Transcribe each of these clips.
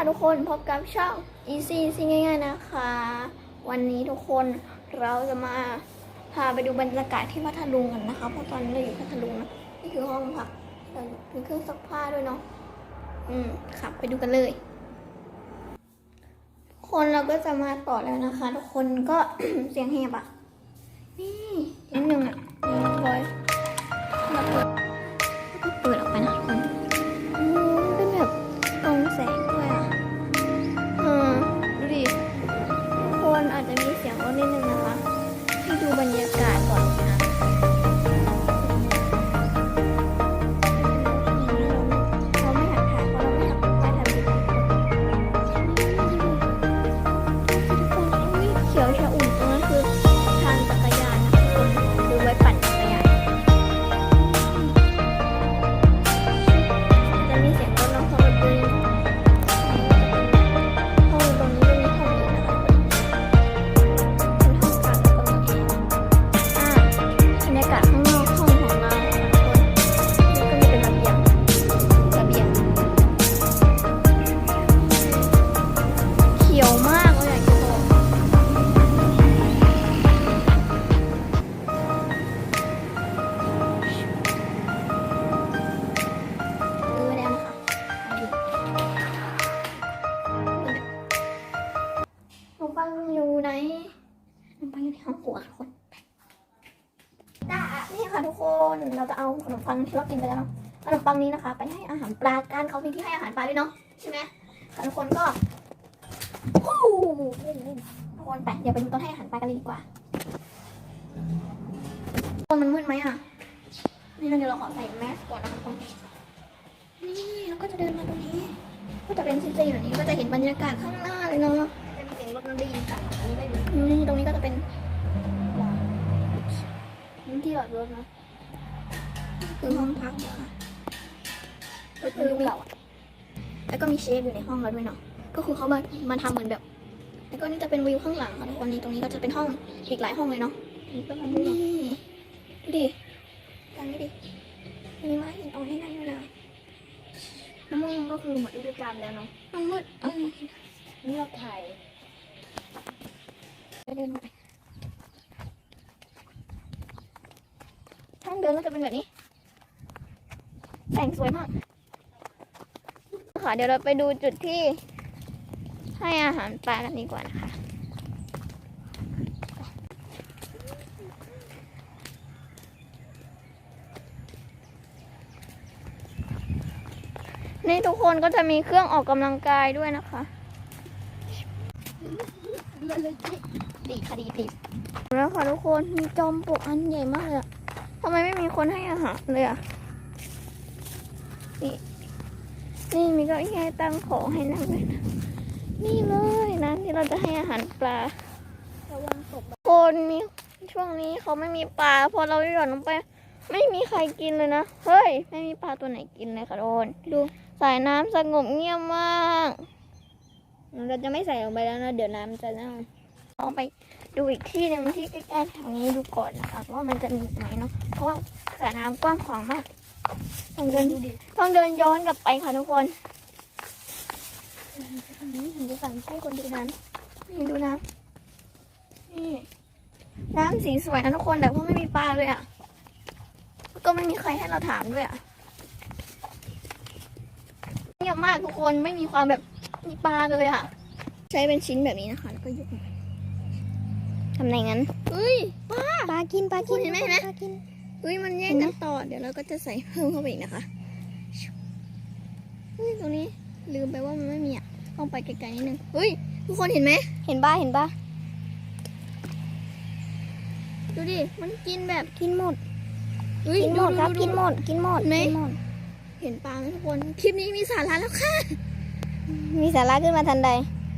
ค่ะทุกคนพบกับช่อง Easy ซิง่ายๆนะคะ วันนี้ทุกคนเราจะมาพาไปดูบรรยากาศที่พัทลุงกันนะคะ เพราะตอนนี้เราอยู่พัทลุงนะนี่คือห้องพักเรามีเครื่องซักผ้าด้วยเนาะอืมขับไปดูกันเลย คนเราก็จะมาต่อแล้วนะคะ ทุกคนก็เสียงแหบอะนี่นิดนึงอะนี่ร้อย ให้ดูบรรยากาศ ค่ะทุกคนเราจะเอาขนมปังที่เรากินไปแล้วเนาะขนมปังนี้นะคะ ไปให้อาหารปลากันเขามีที่ให้อาหารปลาด้วยเนาะใช่ไหมค่ะทุกคนก็โอ้โหทุกคนไปเดี๋ยวไปดูต้นให้อาหารปลากันเลยดีกว่าต้นมันมืดไหมอะนี่เราเดี๋ยวเราขอใส่แมสก่อนนะคะทุกคนนี่เราก็จะเดินมาตรงนี้ ก็จะเป็นซีซีแบบนี้ก็จะเห็นบรรยากาศข้างหน้าเลยเนาะเป็นเสียงรถนนได้ยินค่ะอันนี้ได้ยินนี่ตรงนี้ก็จะเป็น นี่ที่จอดรถนะคือห้องพักนะคะก็คือมีแล้วก็มีเชฟอยู่ในห้องเราด้วยเนาะก็คือเขามามาทำเหมือนแบบ แล้วก็นี่จะเป็นวิวข้างหลังค่ะทุกคนนี่ตรงนี้ก็จะเป็นห้องอีกหลายห้องเลยเนาะนี่ก็มันนี่ดูดิตรงนี้ดิมีไม้หินอ่อนให้นั่งด้วยนะน้ำมันก็คือหมดฤดูกาลแล้วเนาะมันมืดเออนี่เราถ่ายไปเดินไปางเดินก็จะเป็นแบบนี้ แต่งสวยมากค่ะเดี๋ยวเราไปดูจุดที่ให้อาหารปลากันดีกว่านะคะนี่ทุกคนก็จะมีเครื่องออกกำลังกายด้วยนะคะดีคดีดีแล้วค่ะทุกคนมีจอมปลวกอันใหญ่มากเลยอะำไมไม่มีคนให้อาหารเลยอะนี่ นี่มีเก็อี้ให้ตั้งของให้นั่งเลยนะนี่เลยนะที่เราจะให้อาหารปลาระวังตกคนมีช่วงนี้เขาไม่มีปลาพอเราหย่อนลงไป ไม่มีใครกินเลยนะ เฮ้ย ไม่มีปลาตัวไหนกินเลยค่ะโดนดูสายน้ำสงบเงียบมาก เราจะไม่ใส่ลงไปแล้วนะ เดี๋ยวน้ำจะเน่าลองไป ดูอีกที่หนึ่งที่ใกล้ๆแถวนี้ดูก่อนนะคะว่ามันจะมีไหมเนาะเพราะว่าสระน้ำกว้างขวางมากต้องเดินต้องเดินย้อนกลับไปค่ะทุกคนนี่เห็นดูฝั่งใช่คนดูน้ำนี่ดูน้ำนี่น้ำสีสวยนะทุกคนแต่ว่าไม่มีปลาเลยอะก็ไม่มีใครให้เราถามด้วยอะเงียบมากทุกคนไม่มีความแบบมีปลาเลยอะใช้เป็นชิ้นแบบนี้นะคะแล้วก็ยก ทำไงงั้นเฮ้ยปลาปลากินปลากินเห็นไหมเห็นไหมปลากินเฮ้ยมันแยกกันต่อเดี๋ยวเราก็จะใส่เพิ่มเข้าไปอีกนะคะเฮ้ยตรงนี้ลืมไปว่ามันไม่มีอะต้องไปไกลๆนิดนึงเฮ้ยทุกคนเห็นไหมเห็นปลาเห็นปลาดูดิมันกินแบบกินหมดเฮ้ยกินหมดครับดูกินหมดกินหมดไหนกินหมดเห็นปลาไหมทุกคนคลิปนี้มีสาระแล้วค่ะ มีสาระขึ้นมาทันใด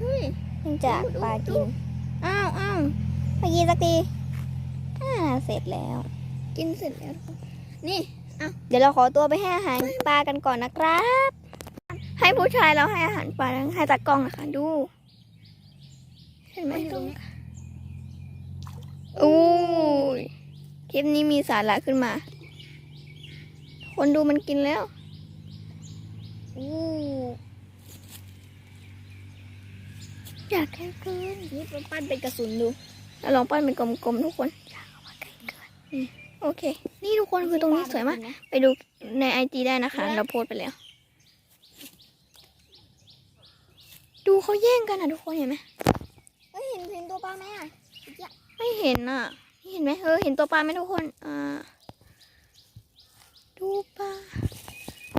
เฮ้ยเนื่องจากดูดูปลากิน อ้าวอ้าว ปลา กินสักทีอ่าเสร็จแล้ว กินเสร็จแล้วทุกคนนี่เดี๋ยวเราขอตัวไปให้อาหารปลากันก่อนนะครับ ให้ผู้ชายเราให้อาหารปลาแล้วให้ตากล้องนะคะดู เห็นไหมตรงนี้อู้ยคลิปนี้มีสาระขึ้นมา คนดูมันกินแล้วอู้อยากได้เกินนี่ปั้นเป็นกระสุนดู แล้วลองปั้นเป็นกลมๆทุกคนอยากเอามาใกล้เกินอืมโอเค นี่ทุกคนคือตรงนี้สวยมาก ไปดูในไอจีได้นะคะ เราโพสต์ไปแล้ว ดูเขาแย่งกันอะทุกคนเห็นไหมเฮ้ยเห็นเห็นตัวปลาไหมอะ ไม่เห็นอะ เห็นไหมเออเห็นตัวปลาไหมทุกคน อ่า ดูปลา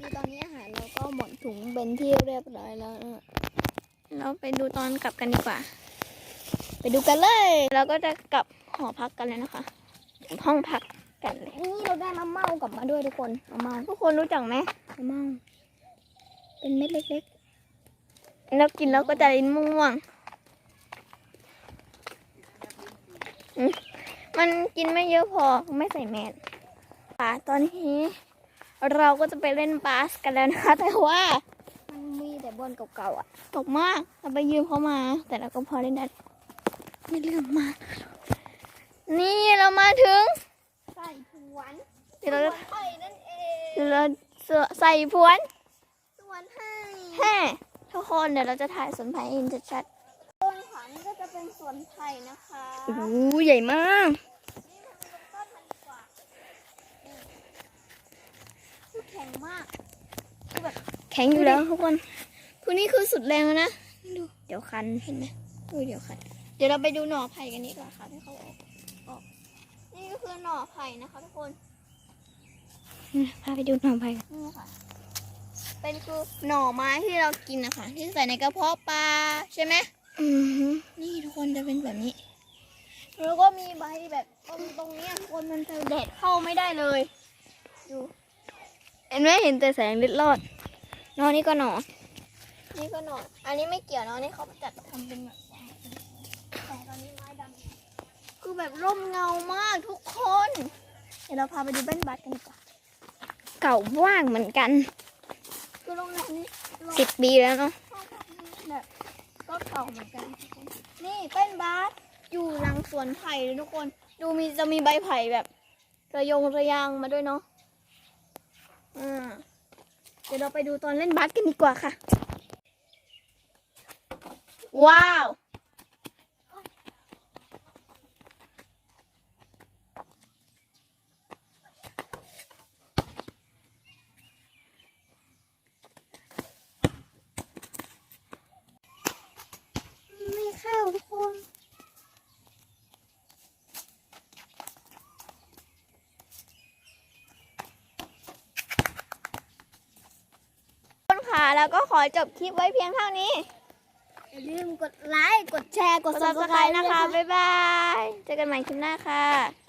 นี่ตอนนี้อาหารเราก็หมดถุงเป็นที่เรียบร้อยแล้วนะเราไปดูตอนกลับกันดีกว่า ไปดูกันเลย เราก็จะกลับหอพักกันเลยนะคะถึงห้องพักกันเลยนี่เราได้มะเม่ากลับมาด้วยทุกคนมะเม่าทุกคนรู้จักไหมมะเม่าเป็นเม็ดเล็กแล้วกินแล้วก็จะลิ้นม่วงๆอืมมันกินไม่เยอะพอไม่ใส่แมสค่ะตอนนี้เราก็จะไปเล่นบาสกันแล้วนะคะ แต่ว่าๆมันมีแต่บอลเก่าๆอะตกมากเราไปยืมเขามา แต่เราก็พอเล่นได้ ไม่เรื่องมากนี่เรามาถึง ใส่ผวนเดี๋ยวเราจะไผ่นั่นเองเดี๋ยวเราใส่พวนสวนให้แฮ่ทุกคนเดี๋ยวเราจะถ่ายสวนไผ่อินชัดต้นขวัญก็จะเป็นสวนไผ่นะคะๆโอ้โหใหญ่มาก นี่มันเป็นต้นมันดีกว่านี่แข็งมากแข็งอยู่แล้วทุกคน ตัวนี้คือสุดแรงแล้วนะดู เดี๋ยวคันเห็นไหมอุ้ยเดี๋ยวคัน เดี๋ยวเราไปดูหน่อไผ่กันดีกว่าค่ะที่เขาออกออก นี่ก็คือหน่อไผ่นะคะทุกคนพาไปดูหน่อไผ่นี่ค่ะ เป็นคือหน่อไม้ที่เรากินนะคะที่ใส่ในกระเพาะปลาใช่ไหมอือฮึนี่ทุกคนจะเป็นแบบนี้ แล้วก็มีใบแบบตรงตรงนี้ทุกคนมันจะแดดเข้าไม่ได้เลยดูเห็นไหมเห็นแต่แสงลิดรอดนอนี่ก็หนอนี่ก็หนออันนี้ไม่เกี่ยวเนอะนี่เขาจัดทำเป็นแบบแต่ตอนนี้ไม้ดำคือ แบบร่มเงามากทุกคน เดี๋ยวเราพาไปดูเบ้นบัตกันดีกว่าเก่าว่างเหมือนกันคือโรงแรมนี้โรงสิบปีแล้วเนาะห้องพักนี้แบบก็เก่าเหมือนกันทุกคนนี่เป็นบาสอยู่หลังสวนไผ่เลยทุกคน ดูมีจะมีใบไผ่แบบระยงระยางมาด้วยเนาะอ่าเดี๋ยวเราไปดูตอนเล่นบาสกันดีกว่าค่ะ ว้าว ไม่เข้าทุกคน คนค่ะแล้วก็ขอจบคลิปไว้เพียงเท่านี้ อย่าลืมกดไลค์ กดแชร์กกดด subscribe subscribe นะคะด้วยบ๊ายบาย เจอกันใหม่คลิปหน้าค่ะ